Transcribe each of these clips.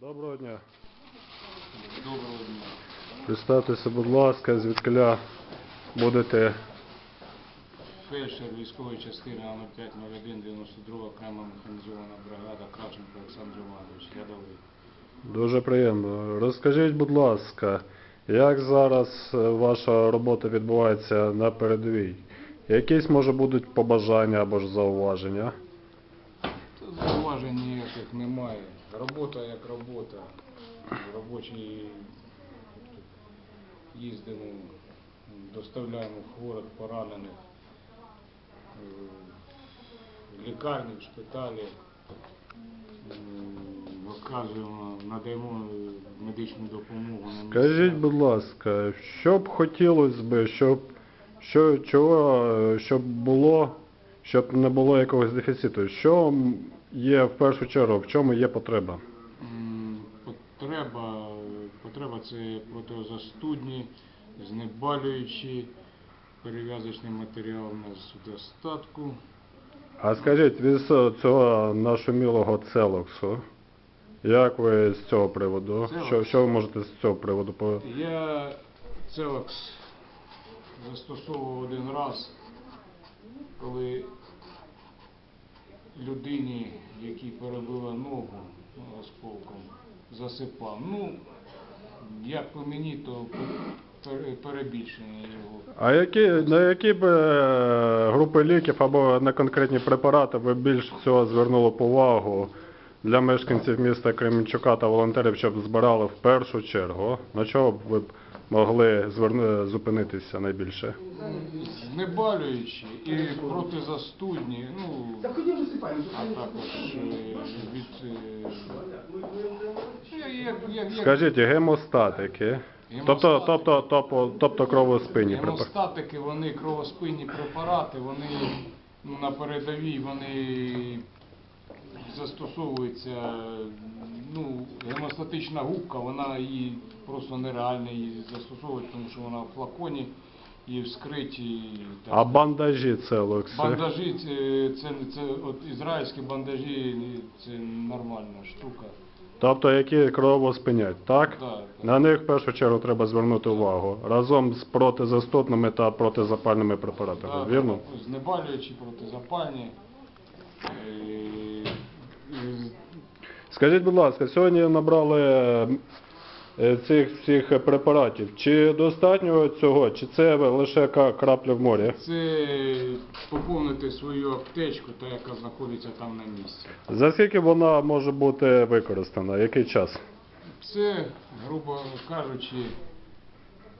Доброго дня. Доброго дня. Представтеся, будь ласка, звідкиля будете Фельдшер військової частини А0501 92 окрема механізована бригада Кравченко Олександр Іванович, рядовий. дуже приємно. Розкажіть, будь ласка, як зараз е, ваша робота відбувається на передовій? Якісь, може, будуть побажання або ж зауваження? Зауважень ніяких немає. Робота як робота. Робочі їздимо, доставляємо хворих, поранених е, в лікарні, в шпиталі. Оказуємо, надаємо медичну допомогу. Скажіть, будь ласка, що б хотілося би, щоб що, чого, е, щоб було, щоб не було якогось дефіциту? Що є в першу чергу, в чому є потреба? Потреба, потреба це протизастудні, знеболюючі, перев'язочний матеріал у нас в достатку. А скажіть, від цього нашумілого целоксу, як ви з цього приводу? Целокс? Що, що ви можете з цього приводу Я Целокс застосовував один раз, коли людині, якій перебила ногу осколком, засипав. Ну, як по мені, то пере- перебільшення його. А які на які б е, групи ліків або на конкретні препарати ви більш всього звернули б увагу для мешканців міста Кременчука та волонтерів, щоб збирали в першу чергу? На чого б ви б могли зверну, зупинитися найбільше? Знеболюючі і протизастудні, ну, а також е, від... е, як- як- як- Скажіть, гемостатики. Тобто, тобто, тобто, тобто кровоспинні препарати. Гемостатики, вони кровоспинні препарати, вони ну, на передовій вони застосовуються, ну, гемостатична губка, вона її просто нереально її застосовувати, тому що вона в флаконі і вскриті. так. А бандажі целокси? Бандажі це, це, це от ізраїльські бандажі, це нормальна штука. Тобто, які кровоспинять, так? Да, да. На них в першу чергу треба звернути увагу разом з протизастудними та протизапальними препаратами, Да, вірно? да, Знеболюючі, протизапальні. Скажіть, будь ласка, сьогодні набрали е, цих всіх препаратів. Чи достатньо цього, чи це лише крапля в морі? Це поповнити свою аптечку, та яка знаходиться там на місці. За скільки вона може бути використана? Який час? Це, грубо кажучи,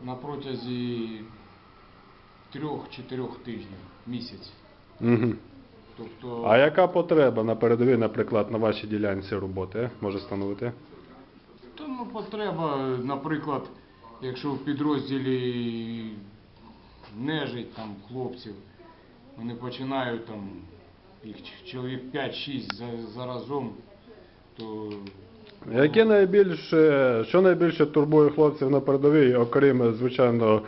на протязі трьох-чотирьох тижнів, місяць. Угу. Тобто, А яка потреба на передовій, наприклад, на вашій ділянці роботи може становити? то, ну, потреба, наприклад, якщо в підрозділі нежить там хлопців, вони починають там їх чоловік 5-6 за, заразом, то Яке найбільше, що найбільше турбує хлопців на передовій, окрім, звичайно,